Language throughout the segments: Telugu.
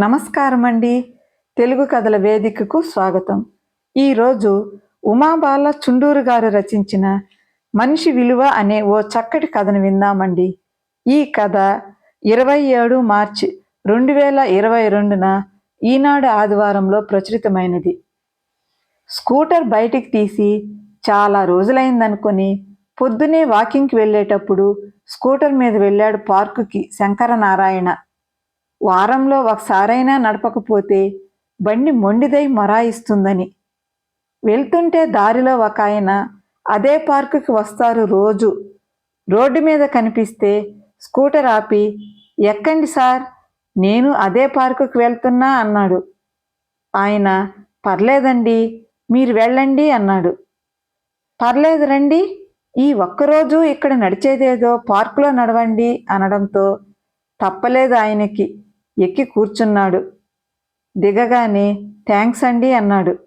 నమస్కారం అండి తెలుగు కథల వేదికకు స్వాగతం. ఈరోజు ఉమాబాల చుండూరు గారు రచించిన మనిషి విలువ అనే ఓ చక్కటి కథను విందామండి. ఈ కథ ఇరవై ఏడు మార్చి రెండు వేల ఇరవై రెండున ఈనాడు ఆదివారంలో ప్రచురితమైనది. స్కూటర్ బయటికి తీసి చాలా రోజులైందనుకొని పొద్దునే వాకింగ్కి వెళ్ళేటప్పుడు స్కూటర్ మీద వెళ్ళాడు పార్కుకి శంకరనారాయణ. వారంలో ఒకసారైనా నడపకపోతే బండి మొండిదై మొరాయిస్తుందని. వెళ్తుంటే దారిలో ఒక ఆయన అదే పార్కుకి వస్తారు రోజు. రోడ్డు మీద కనిపిస్తే స్కూటర్ ఆపి ఎక్కండి సార్ నేను అదే పార్కుకి వెళ్తున్నా అన్నాడు. ఆయన పర్లేదండి మీరు వెళ్ళండి అన్నాడు. పర్లేదు రండి ఈ ఒక్కరోజు ఇక్కడ నడిచేదేదో పార్కులో నడవండి అనడంతో తప్పలేదు ఆయనకి. ఎక్కి కూర్చున్నాడు. దిగగానే థ్యాంక్స్ అండి అన్నాడు.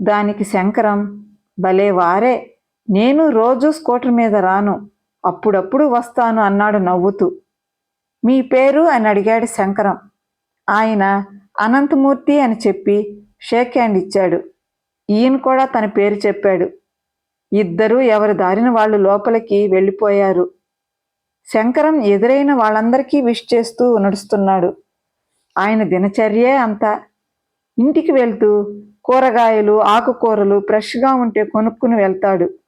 దానికి శంకరం భలే వారే నేను రోజు స్కూటర్ మీద రాను అప్పుడప్పుడు వస్తాను అన్నాడు నవ్వుతూ. మీ పేరు అని అడిగాడు శంకరం. ఆయన అనంతమూర్తి అని చెప్పి షేక్ హ్యాండ్ ఇచ్చాడు. ఈయన కూడా తన పేరు చెప్పాడు. ఇద్దరూ ఎవరి దారిన వాళ్ళు లోపలికి వెళ్ళిపోయారు. శంకరం ఎదురైన వాళ్ళందరికీ విష్ చేస్తూ నడుస్తున్నాడు. ఆయన దినచర్యే అంతా. ఇంటికి వెళ్తూ కూరగాయలు ఆకుకూరలు ఫ్రెష్గా ఉంటే కొనుక్కుని వెళ్తాడు.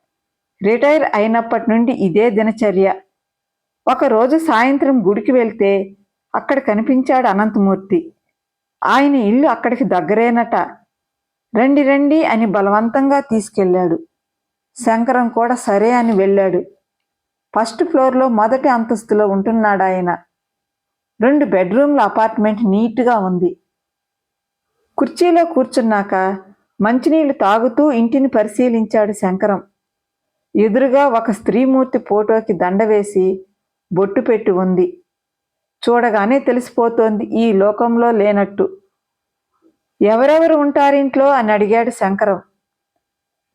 రిటైర్ అయినప్పటి నుండి ఇదే దినచర్య. ఒకరోజు సాయంత్రం గుడికి వెళ్తే అక్కడ కనిపించాడు అనంతమూర్తి. ఆయన ఇల్లు అక్కడికి దగ్గరేనట. రండి రండి అని బలవంతంగా తీసుకెళ్ళాడు. శంకరం కూడా సరే అని వెళ్ళాడు. ఫస్ట్ ఫ్లోర్లో మొదటి అంతస్తులో ఉంటున్నాడు ఆయన రెండు బెడ్రూమ్ల అపార్ట్మెంట్ నీట్గా ఉంది. కుర్చీలో కూర్చున్నాక మంచినీళ్ళు తాగుతూ ఇంటిని పరిశీలించాడు శంకరం. ఎదురుగా ఒక స్త్రీమూర్తి ఫోటోకి దండ వేసి బొట్టు పెట్టి ఉంది. చూడగానే తెలిసిపోతోంది ఈ లోకంలో లేనట్టు. ఎవరెవరు ఉంటారింట్లో అని అడిగాడు శంకరం.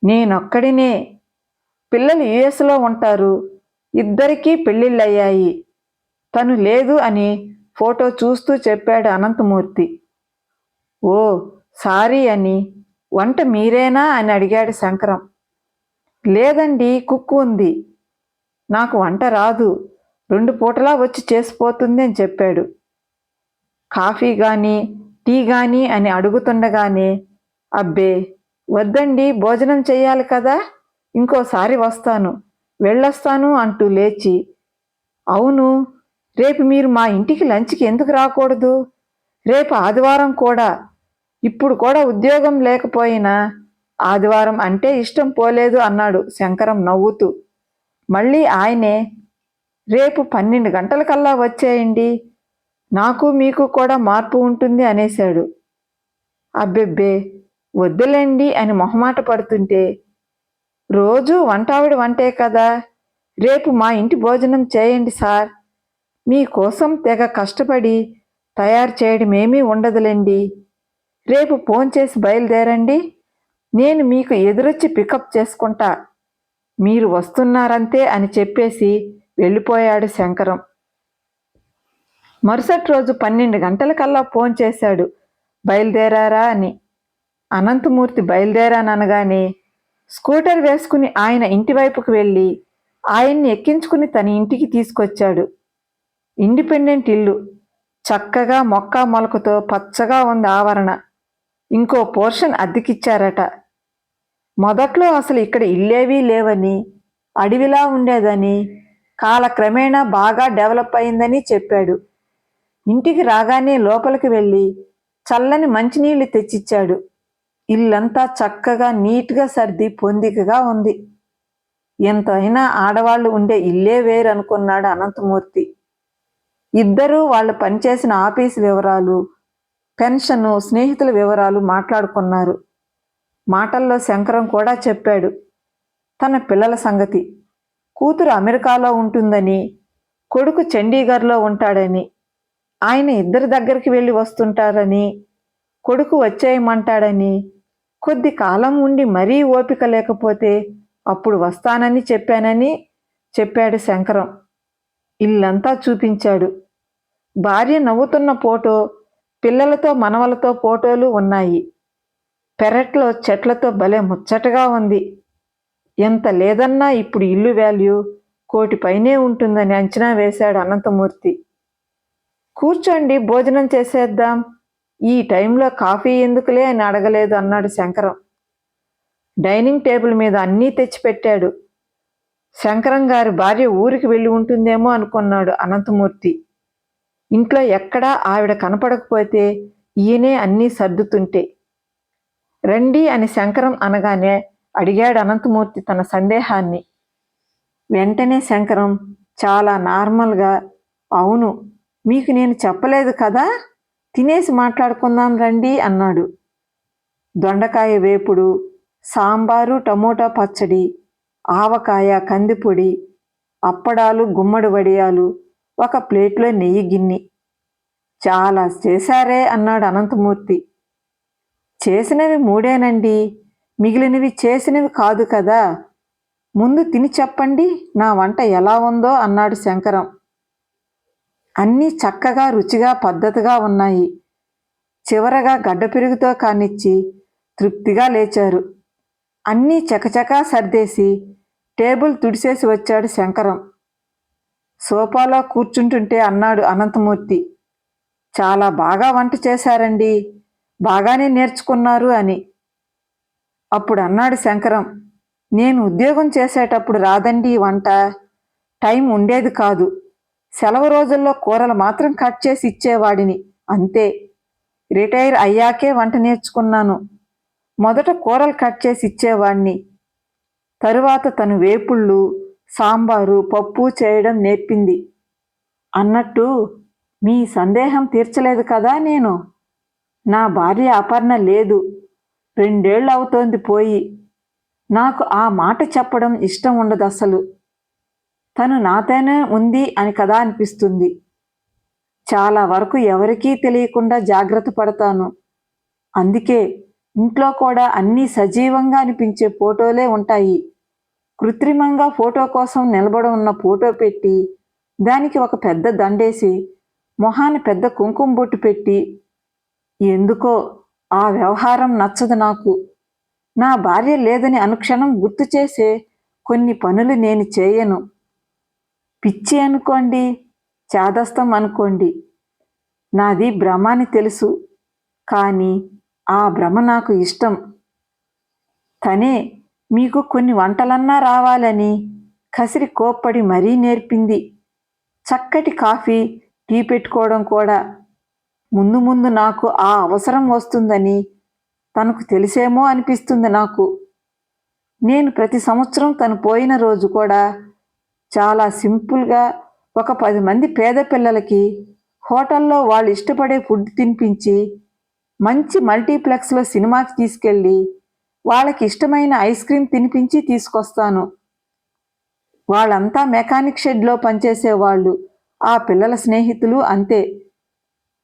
నేనొక్కడినే. పిల్లలు యుఎస్లో ఉంటారు. ఇద్దరికీ పెళ్ళిళ్ళయ్యాయి. తను లేదు అని ఫోటో చూస్తూ చెప్పాడు అనంతమూర్తి. ఓ సారీ అని వంట మీరేనా అని అడిగాడు శంకరం. లేదండి కుక్ ఉంది. నాకు వంట రాదు. రెండు పూటలా వచ్చి చేసిపోతుంది అని చెప్పాడు. కాఫీ కానీ టీ కానీ అని అడుగుతుండగానే అబ్బే వద్దండి భోజనం చేయాలి కదా ఇంకోసారి వస్తాను వెళ్ళొస్తాను అంటూ లేచి అవును రేపు మీరు మా ఇంటికి లంచ్కి ఎందుకు రాకూడదు? రేపు ఆదివారం కూడా. ఇప్పుడు కూడా ఉద్యోగం లేకపోయినా ఆదివారం అంటే ఇష్టం పోలేదు అన్నాడు శంకరం నవ్వుతూ. మళ్ళీ ఆయనే రేపు పన్నెండు గంటలకల్లా వచ్చేయండి. నాకు మీకు కూడా మార్పు ఉంటుంది అనేశాడు. అబ్బెబ్బే వద్దులేండి అని మొహమాట పడుతుంటే రోజూ వంటావిడ వంటే కదా. రేపు మా ఇంటి భోజనం చేయండి సార్. మీకోసం తెగ కష్టపడి తయారు చేయడం ఏమీ ఉండదులేండి. రేపు ఫోన్ చేసి బయలుదేరండి. నేను మీకు ఎదురొచ్చి పికప్ చేసుకుంటా. మీరు వస్తున్నారంతే అని చెప్పేసి వెళ్ళిపోయాడు శంకరం. మరుసటి రోజు పన్నెండు గంటలకల్లా ఫోన్ చేశాడు. బయలుదేరారా అని. అనంతమూర్తి బయలుదేరాననగానే స్కూటర్ వేసుకుని ఆయన ఇంటివైపుకు వెళ్ళి ఆయన్ని ఎక్కించుకుని తన ఇంటికి తీసుకొచ్చాడు. ఇండిపెండెంట్ ఇల్లు. చక్కగా మొక్క మొలకతో పచ్చగా ఉంది ఆవరణ. ఇంకో పోర్షన్ అద్దెకిచ్చారట. మొదట్లో అసలు ఇక్కడ ఇల్లేవీ లేవని అడవిలా ఉండేదని కాలక్రమేణా బాగా డెవలప్ అయిందని చెప్పాడు. ఇంటికి రాగానే లోపలికి వెళ్ళి చల్లని మంచినీళ్ళు తెచ్చిచ్చాడు. ఇల్లంతా చక్కగా నీట్గా సర్ది పొందికగా ఉంది. ఎంతైనా ఆడవాళ్ళు ఉండే ఇల్లే వేరు అనుకున్నాడు అనంతమూర్తి. ఇద్దరూ వాళ్ళు పనిచేసిన ఆఫీస్ వివరాలు పెన్షను స్నేహితుల వివరాలు మాట్లాడుకున్నారు. మాటల్లో శంకరం కూడా చెప్పాడు. తన పిల్లల సంగతి. కూతురు అమెరికాలో ఉంటుందని కొడుకు చండీగఢ్లో ఉంటాడని ఆయన ఇద్దరి దగ్గరికి వెళ్ళి వస్తుంటారని కొడుకు వచ్చేయమంటాడని కొద్ది కాలం ఉండి మరీ ఓపిక లేకపోతే అప్పుడు వస్తానని చెప్పానని చెప్పాడు శంకరం. ఇల్లంతా చూపించాడు. భార్య నవ్వుతున్న ఫోటో పిల్లలతో మనవలతో ఫోటోలు ఉన్నాయి. పెరట్లో చెట్లతో భలే ముచ్చటగా ఉంది. ఎంత లేదన్నా ఇప్పుడు ఇల్లు వాల్యూ కోటి పైనే ఉంటుందని అంచనా వేశాడు అనంతమూర్తి. కూర్చోండి భోజనం చేసేద్దాం. ఈ టైంలో కాఫీ ఎందుకులే అని అడగలేదు అన్నాడు శంకరం. డైనింగ్ టేబుల్ మీద అన్నీ తెచ్చిపెట్టాడు. శంకరం గారి భార్య ఊరికి వెళ్ళి ఉంటుందేమో అనుకున్నాడు అనంతమూర్తి. ఇంట్లో ఎక్కడా ఆవిడ కనపడకపోతే ఈయనే అన్నీ సర్దుతుంటే. రండి అని శంకరం అనగానే అడిగాడు అనంతమూర్తి తన సందేహాన్ని. వెంటనే శంకరం చాలా నార్మల్గా అవును మీకు నేను చెప్పలేదు కదా తినేసి మాట్లాడుకుందాం రండి అన్నాడు. దొండకాయ వేపుడు సాంబారు టమోటా పచ్చడి ఆవకాయ కందిపొడి అప్పడాలు గుమ్మడి వడియాలు ఒక ప్లేట్లో నెయ్యి గిన్ని. చాలా చేశారే అన్నాడు అనంతమూర్తి. చేసినవి మూడేనండి. మిగిలినవి చేసినవి కాదు కదా. ముందు తిని చెప్పండి నా వంట ఎలా ఉందో అన్నాడు శంకరం. అన్నీ చక్కగా రుచిగా పద్ధతిగా ఉన్నాయి. చివరగా గడ్డ పెరుగుతో కానిచ్చి తృప్తిగా లేచారు. అన్నీ చకచకా సర్దేసి టేబుల్ తుడిసేసి వచ్చాడు శంకరం. సోఫాలో కూర్చుంటుంటే అన్నాడు అనంతమూర్తి. చాలా బాగా వంట చేశారండి. బాగానే నేర్చుకున్నారు అని. అప్పుడు అన్నాడు శంకరం. నేను ఉద్యోగం చేసేటప్పుడు రాదండి వంట. టైం ఉండేది కాదు. సెలవు రోజుల్లో కూరలు మాత్రం కట్ చేసి ఇచ్చేవాడిని. అంతే. రిటైర్ అయ్యాకే వంట నేర్చుకున్నాను. మొదట కూరలు కట్ చేసి ఇచ్చేవాడిని తరువాత తను వేపుళ్ళు సాంబారు పప్పు చేయడం నేర్పింది. అన్నట్టు మీ సందేహం తీర్చలేదు కదా నేను? నా భార్య అపర్ణ లేదు. రెండేళ్ళు అవుతోంది పోయి. నాకు ఆ మాట చెప్పడం ఇష్టం ఉండదు అసలు. తను నాతోనే ఉంది అని కదా అనిపిస్తుంది. చాలా వరకు ఎవరికీ తెలియకుండా జాగ్రత్త పడతాను. అందుకే ఇంట్లో కూడా అన్నీ సజీవంగా అనిపించే ఫోటోలే ఉంటాయి. కృత్రిమంగా ఫోటో కోసం నిలబడి ఉన్న ఫోటో పెట్టి దానికి ఒక పెద్ద దండేసి మొహాన్ని పెద్ద కుంకుమ బొట్టు పెట్టి ఎందుకో ఆ వ్యవహారం నచ్చదు నాకు. నా భార్య లేదని అనుక్షణం గుర్తు చేసే కొన్ని పనులు నేను చేయను. పిచ్చి అనుకోండి చాదస్తం అనుకోండి. నాది భ్రమ అని తెలుసు కానీ ఆ భ్రమ నాకు ఇష్టం. తనే మీకు కొన్ని వంటలన్నా రావాలని కసిరి కోప్పడి మరీ నేర్పింది. చక్కటి కాఫీ టీ పెట్టుకోవడం కూడా. ముందు ముందు నాకు ఆ అవసరం వస్తుందని తనకు తెలిసేమో అనిపిస్తుంది నాకు. నేను ప్రతి సంవత్సరం తను పోయిన రోజు కూడా చాలా సింపుల్గా ఒక పది మంది పేద పిల్లలకి హోటల్లో వాళ్ళు ఇష్టపడే ఫుడ్ తినిపించి మంచి మల్టీప్లెక్స్లో సినిమాకి తీసుకెళ్ళి వాళ్ళకి ఇష్టమైన ఐస్ క్రీమ్ తినిపించి తీసుకొస్తాను. వాళ్ళంతా మెకానిక్ షెడ్లో పనిచేసేవాళ్ళు. ఆ పిల్లల స్నేహితులు అంతే.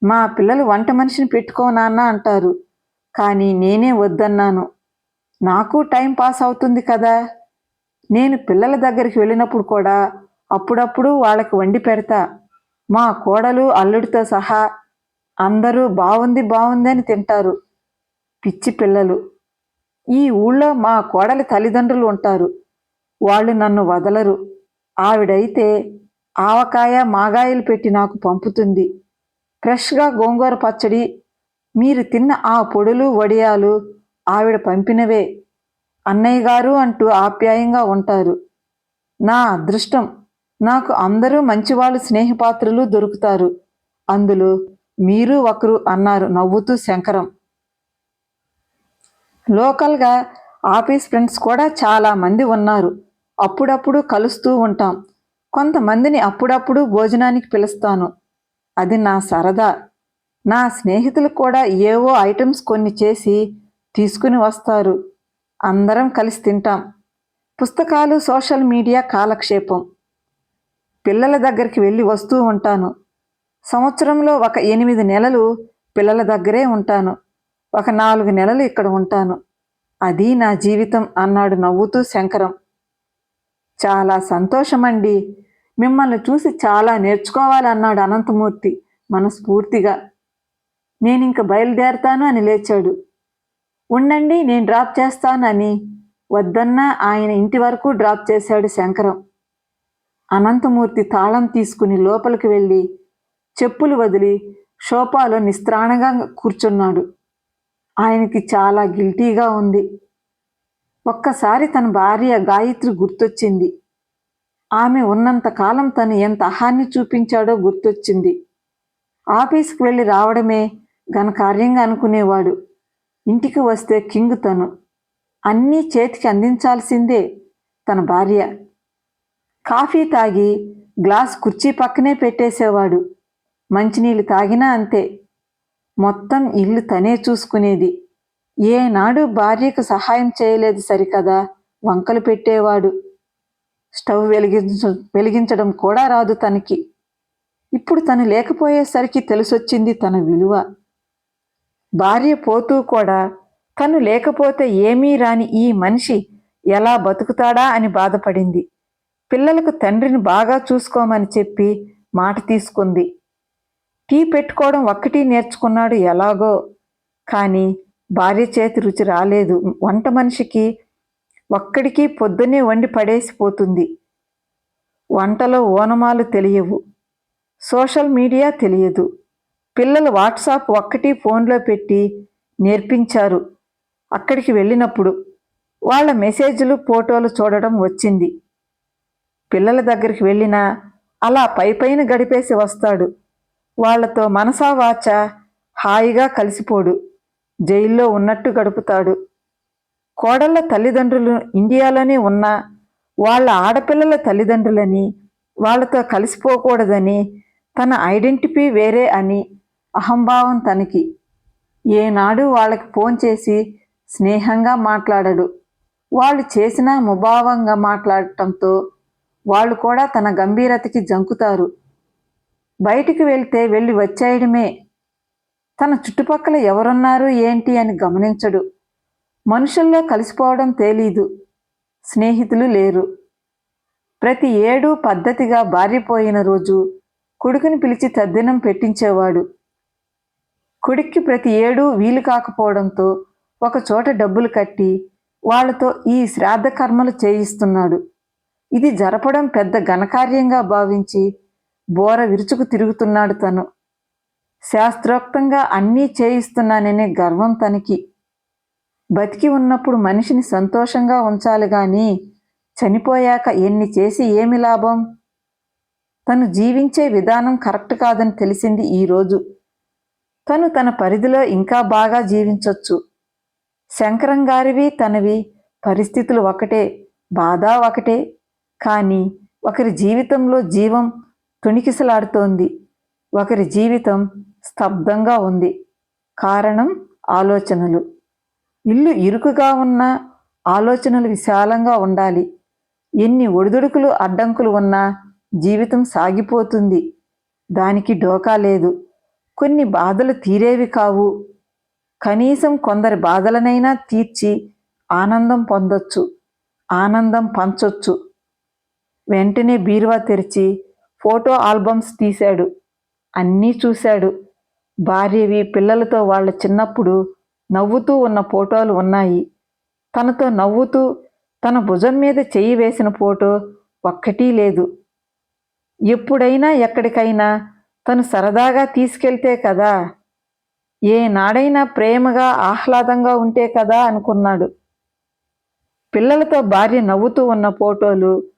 మా పిల్లలు వంట మనిషిని పెట్టుకోనాన్న అంటారు. కానీ నేనే వద్దన్నాను. నాకు టైం పాస్ అవుతుంది కదా. నేను పిల్లల దగ్గరికి వెళ్ళినప్పుడు కూడా అప్పుడప్పుడు వాళ్ళకి వండి పెడతా. మా కోడలు అల్లుడితో సహా అందరూ బాగుంది బాగుంది అని తింటారు. పిచ్చి పిల్లలు. ఈ ఊళ్ళో మా కోడలి తల్లిదండ్రులు ఉంటారు. వాళ్ళు నన్ను వదలరు. ఆవిడైతే ఆవకాయ మాగాయలు పెట్టి నాకు పంపుతుంది. ఫ్రెష్గా గోంగూర పచ్చడి మీరు తిన్న ఆ పొడులు వడియాలు ఆవిడ పంపినవే. అన్నయ్య గారు అంటూ ఆప్యాయంగా ఉంటారు. నా అదృష్టం నాకు అందరూ మంచివాళ్ళు స్నేహపాత్రులు దొరుకుతారు. అందులో మీరు ఒకరు అన్నారు నవ్వుతూ శంకరం. లోకల్గా ఆఫీస్ ఫ్రెండ్స్ కూడా చాలా మంది ఉన్నారు. అప్పుడప్పుడు కలుస్తూ ఉంటాం. కొంతమందిని అప్పుడప్పుడు భోజనానికి పిలుస్తాను. అది నా సరదా. నా స్నేహితులు కూడా ఏవో ఐటమ్స్ కొన్ని చేసి తీసుకుని వస్తారు. అందరం కలిసి తింటాం. పుస్తకాలు సోషల్ మీడియా కాలక్షేపం. పిల్లల దగ్గరికి వెళ్ళి వస్తూ ఉంటాను. సంవత్సరంలో ఒక ఎనిమిది నెలలు పిల్లల దగ్గరే ఉంటాను. ఒక నాలుగు నెలలు ఇక్కడ ఉంటాను. అది నా జీవితం అన్నాడు నవ్వుతూ శంకరం. చాలా సంతోషమండి. మిమ్మల్ని చూసి చాలా నేర్చుకోవాలన్నాడు అనంతమూర్తి మనస్ఫూర్తిగా. నేనింక బయలుదేరతాను అని లేచాడు. ఉండండి నేను డ్రాప్ చేస్తాను అని వద్దన్నా ఆయన ఇంటి వరకు డ్రాప్ చేశాడు శంకరం. అనంతమూర్తి తాళం తీసుకుని లోపలికి వెళ్ళి చెప్పులు వదిలి సోఫాలో నిస్త్రాణంగా కూర్చున్నాడు. ఆయనకి చాలా గిల్టీగా ఉంది. ఒక్కసారి తన భార్య గాయత్రి గుర్తొచ్చింది. ఆమె ఉన్నంత కాలం తను ఎంత అహాన్ని చూపించాడో గుర్తొచ్చింది. ఆఫీస్కి వెళ్ళి రావడమే ఘనకార్యంగా అనుకునేవాడు. ఇంటికి వస్తే కింగ్ తను. అన్నీ చేతికి అందించాల్సిందే తన భార్య. కాఫీ తాగి గ్లాస్ కుర్చీ పక్కనే పెట్టేసేవాడు. మంచినీళ్ళు తాగినా అంతే. మొత్తం ఇల్లు తనే చూసుకునేది. ఏనాడు భార్యకు సహాయం చేయలేదు సరికదా? వంకలు పెట్టేవాడు. స్టవ్ వెలిగించ వెలిగించడం కూడా రాదు తనకి. ఇప్పుడు తను లేకపోయేసరికి తెలిసొచ్చింది తన విలువ. భార్య పోతూ కూడా తను లేకపోతే ఏమీ రాని ఈ మనిషి ఎలా బతుకుతాడా అని బాధపడింది. పిల్లలకు తండ్రిని బాగా చూసుకోమని చెప్పి మాట తీసుకుంది. టీ పెట్టుకోవడం ఒక్కటి నేర్చుకున్నాడు ఎలాగో. కానీ భార్య చేతి రుచి రాలేదు. వంట మనిషికి ఒక్కడికి పొద్దున్నే వండి పడేసిపోతుంది. వంటలో ఓనమాలు తెలియవు. సోషల్ మీడియా తెలియదు. పిల్లలు వాట్సాప్ ఒక్కటి ఫోన్లో పెట్టి నేర్పించారు అక్కడికి వెళ్ళినప్పుడు. వాళ్ళ మెసేజ్లు ఫోటోలు చూడడం వచ్చింది. పిల్లల దగ్గరికి వెళ్ళినా అలా పై పైన గడిపేసి వస్తాడు. వాళ్ళతో మనసా వాచ హాయిగా కలిసిపోడు. జైల్లో ఉన్నట్టు గడుపుతాడు. కోడళ్ళ తల్లిదండ్రులు ఇండియాలోనే ఉన్నా వాళ్ళ ఆడపిల్లల తల్లిదండ్రులని వాళ్ళతో కలిసిపోకూడదని తన ఐడెంటిటీ వేరే అని అహంభావం తనకి. ఏనాడు వాళ్ళకి ఫోన్ చేసి స్నేహంగా మాట్లాడడు. వాళ్ళు చేసిన ముభావంగా మాట్లాడటంతో వాళ్ళు కూడా తన గంభీరతకి జంకుతారు. బయటికి వెళ్తే వెళ్ళి వచ్చేయడమే. తన చుట్టుపక్కల ఎవరున్నారు ఏంటి అని గమనించడు. మనుషుల్లో కలిసిపోవడం తెలీదు. స్నేహితులు లేరు. ప్రతి ఏడు పద్ధతిగా భార్యపోయిన రోజు కొడుకుని పిలిచి తద్దినం పెట్టించేవాడు. కొడుక్కి ప్రతి ఏడు వీలు కాకపోవడంతో ఒక చోట డబ్బులు కట్టి వాళ్ళతో ఈ శ్రాద్ధ కర్మలు చేయిస్తున్నాడు. ఇది జరపడం పెద్ద ఘనకార్యంగా భావించి బోర విరుచుకు తిరుగుతున్నాడు తను. శాస్త్రోక్తంగా అన్నీ చేయిస్తున్నాననే గర్వం తనకి. బతికి ఉన్నప్పుడు మనిషిని సంతోషంగా ఉంచాలి కానీ చనిపోయాక ఎన్ని చేసి ఏమి లాభం? తను జీవించే విధానం కరెక్ట్ కాదని తెలిసింది ఈరోజు తను తన పరిధిలో ఇంకా బాగా జీవించవచ్చు శంకరం గారివి తనవి పరిస్థితులు ఒకటే బాధ ఒకటే. కానీ ఒకరి జీవితంలో జీవం తుణికిసలాడుతోంది. ఒకరి జీవితం స్తబ్దంగా ఉంది. కారణం ఆలోచనలు. ఇల్లు ఇరుకుగా ఉన్న ఆలోచనలు విశాలంగా ఉండాలి. ఎన్ని ఒడిదుడుకులు అడ్డంకులు ఉన్నా జీవితం సాగిపోతుంది. దానికి డోకా లేదు. కొన్ని బాధలు తీరేవి కావు. కనీసం కొందరి బాధలనైనా తీర్చి ఆనందం పొందొచ్చు. ఆనందం పంచొచ్చు. వెంటనే బీరువా తెరిచి ఫోటో ఆల్బమ్స్ తీశాడు. అన్నీ చూశాడు. భార్యవి పిల్లలతో వాళ్ళ చిన్నప్పుడు నవ్వుతూ ఉన్న ఫోటోలు ఉన్నాయి. తనతో నవ్వుతూ తన భుజం మీద చెయ్యి వేసిన ఫోటో ఒక్కటీ లేదు. ఎప్పుడైనా ఎక్కడికైనా తను సరదాగా తీసుకెళ్తే కదా? ఏ నాడైనా ప్రేమగా ఆహ్లాదంగా ఉంటే కదా? అనుకున్నాడు. పిల్లలతో భార్య నవ్వుతూ ఉన్న ఫోటోలు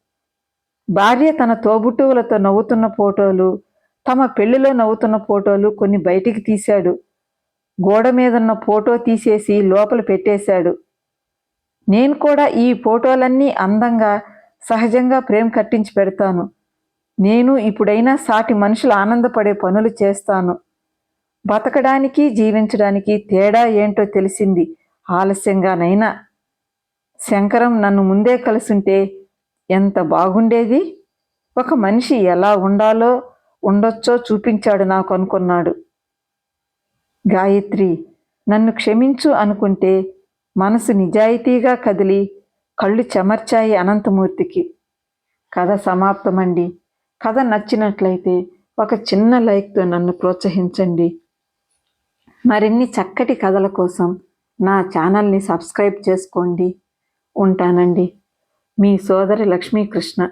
భార్య తన తోబుట్టువులతో నవ్వుతున్న ఫోటోలు తమ పెళ్ళిలో నవ్వుతున్న ఫోటోలు కొన్ని బయటికి తీశాడు. గోడ మీదున్న ఫోటో తీసేసి లోపల పెట్టేశాడు. నేను కూడా ఈ ఫోటోలన్నీ అందంగా సహజంగా ప్రేమ కట్టించి పెడతాను. నేను ఇప్పుడైనా సాటి మనుషులు ఆనందపడే పనులు చేస్తాను. బతకడానికి జీవించడానికి తేడా ఏంటో తెలిసింది ఆలస్యంగానైనా. శంకరం నన్ను ముందే కలుసుంటే ఎంత బాగుండేది? ఒక మనిషి ఎలా ఉండాలో ఉండొచ్చో చూపించాడు నాకు అనుకున్నాడు. గాయత్రి నన్ను క్షమించు అనుకుంటే మనసు నిజాయితీగా కదిలి కళ్ళు చెమర్చాయి అనంతమూర్తికి. కథ సమాప్తమండి. కథ నచ్చినట్లయితే ఒక చిన్న లైక్తో నన్ను ప్రోత్సహించండి. మరిన్ని చక్కటి కథల కోసం నా ఛానల్ని సబ్స్క్రైబ్ చేసుకోండి. ఉంటానండి. మీ సోదరి లక్ష్మీకృష్ణ.